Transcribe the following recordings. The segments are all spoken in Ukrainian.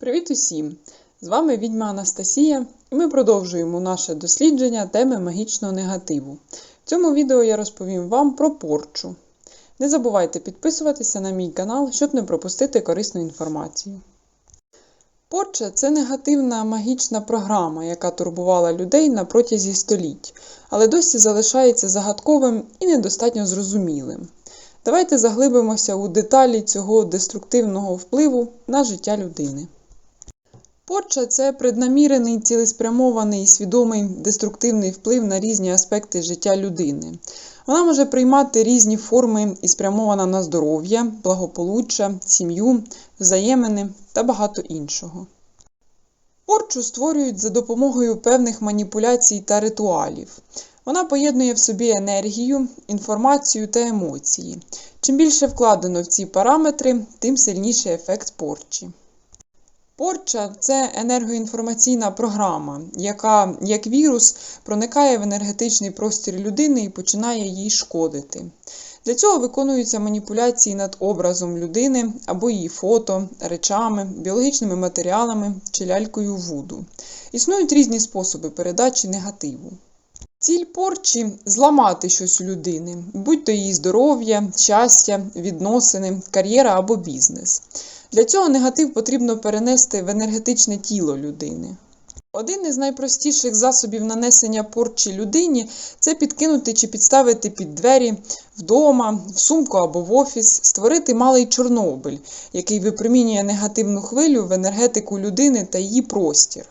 Привіт усім! З вами відьма Анастасія, і ми продовжуємо наше дослідження теми магічного негативу. В цьому відео я розповім вам про порчу. Не забувайте підписуватися на мій канал, щоб не пропустити корисну інформацію. Порча це негативна магічна програма, яка турбувала людей на протязі століть, але досі залишається загадковим і недостатньо зрозумілим. Давайте заглибимося у деталі цього деструктивного впливу на життя людини. Порча це преднамірений, цілеспрямований, свідомий деструктивний вплив на різні аспекти життя людини. Вона може приймати різні форми і спрямована на здоров'я, благополуччя, сім'ю, взаємини та багато іншого. Порчу створюють за допомогою певних маніпуляцій та ритуалів. Вона поєднує в собі енергію, інформацію та емоції. Чим більше вкладено в ці параметри, тим сильніший ефект порчі. Порча це енергоінформаційна програма, яка, як вірус, проникає в енергетичний простір людини і починає їй шкодити. Для цього виконуються маніпуляції над образом людини або її фото, речами, біологічними матеріалами чи лялькою вуду. Існують різні способи передачі негативу. Ціль порчі зламати щось у людини, будь то її здоров'я, щастя, відносини, кар'єра або бізнес. Для цього негатив потрібно перенести в енергетичне тіло людини. Один із найпростіших засобів нанесення порчі людині це підкинути чи підставити під двері вдома, в сумку або в офіс, створити малий Чорнобиль, який випромінює негативну хвилю в енергетику людини та її простір.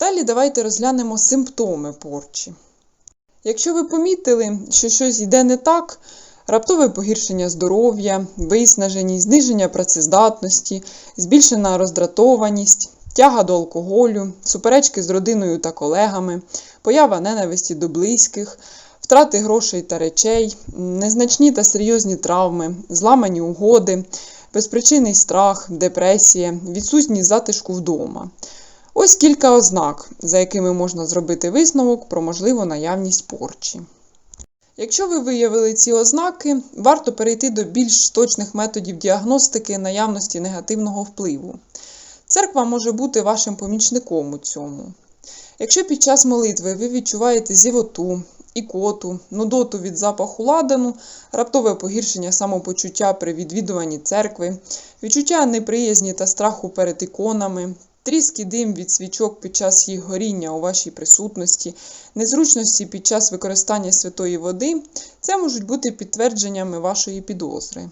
Далі давайте розглянемо симптоми порчі. Якщо ви помітили, що щось йде не так, раптове погіршення здоров'я, виснаженість, зниження працездатності, збільшена роздратованість, тяга до алкоголю, суперечки з родиною та колегами, поява ненависті до близьких, втрати грошей та речей, незначні та серйозні травми, зламані угоди, безпричинний страх, депресія, відсутність затишку вдома. Ось кілька ознак, за якими можна зробити висновок про можливу наявність порчі. Якщо ви виявили ці ознаки, варто перейти до більш точних методів діагностики наявності негативного впливу. Церква може бути вашим помічником у цьому. Якщо під час молитви ви відчуваєте зівоту, ікоту, нудоту від запаху ладану, раптове погіршення самопочуття при відвідуванні церкви, відчуття неприязні та страху перед іконами, тріск дим від свічок під час їх горіння у вашій присутності, незручності під час використання святої води, це можуть бути підтвердженнями вашої підозри.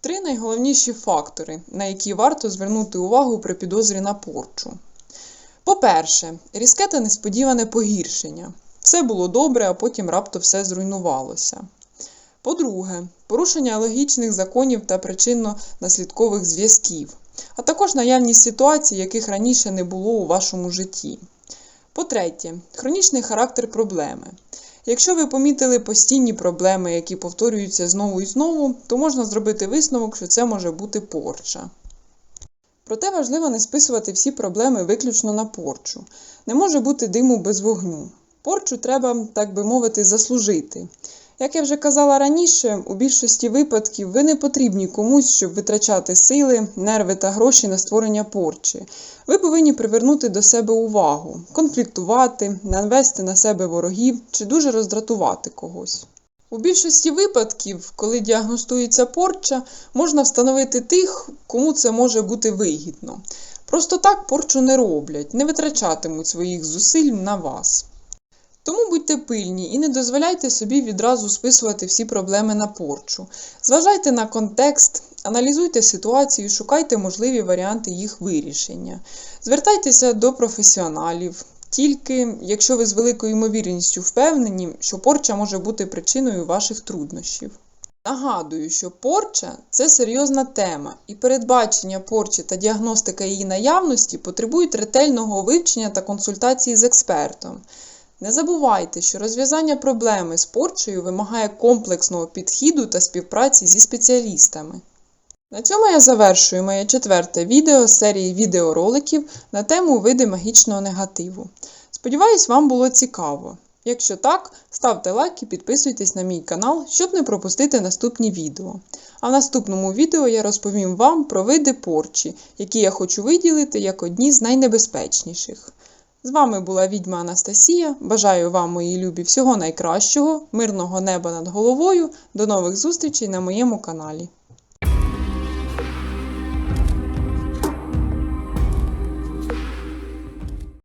Три найголовніші фактори, на які варто звернути увагу при підозрі на порчу. По-перше, різке та несподіване погіршення. Все було добре, а потім раптом все зруйнувалося. По-друге, порушення логічних законів та причинно-наслідкових зв'язків, а також наявність ситуацій, яких раніше не було у вашому житті. По-третє, хронічний характер проблеми. Якщо ви помітили постійні проблеми, які повторюються знову і знову, то можна зробити висновок, що це може бути порча. Проте важливо не списувати всі проблеми виключно на порчу. Не може бути диму без вогню. Порчу треба, так би мовити, заслужити. Як я вже казала раніше, у більшості випадків ви не потрібні комусь, щоб витрачати сили, нерви та гроші на створення порчі. Ви повинні привернути до себе увагу, конфліктувати, навести на себе ворогів чи дуже роздратувати когось. У більшості випадків, коли діагностується порча, можна встановити тих, кому це може бути вигідно. Просто так порчу не роблять, не витрачатимуть своїх зусиль на вас. Тому будьте пильні і не дозволяйте собі відразу списувати всі проблеми на порчу. Зважайте на контекст, аналізуйте ситуацію, шукайте можливі варіанти їх вирішення. Звертайтеся до професіоналів, тільки якщо ви з великою ймовірністю впевнені, що порча може бути причиною ваших труднощів. Нагадую, що порча це серйозна тема, і передбачення порчі та діагностика її наявності потребують ретельного вивчення та консультації з експертом. Не забувайте, що розв'язання проблеми з порчею вимагає комплексного підходу та співпраці зі спеціалістами. На цьому я завершую моє четверте відео серії відеороликів на тему види магічного негативу. Сподіваюсь, вам було цікаво. Якщо так, Ставте лайк і підписуйтесь на мій канал, щоб не пропустити наступні відео. А в наступному відео я розповім вам про види порчі, які я хочу виділити як одні з найнебезпечніших. З вами була відьма Анастасія. Бажаю вам, мої любі, всього найкращого, мирного неба над головою. До нових зустрічей на моєму каналі.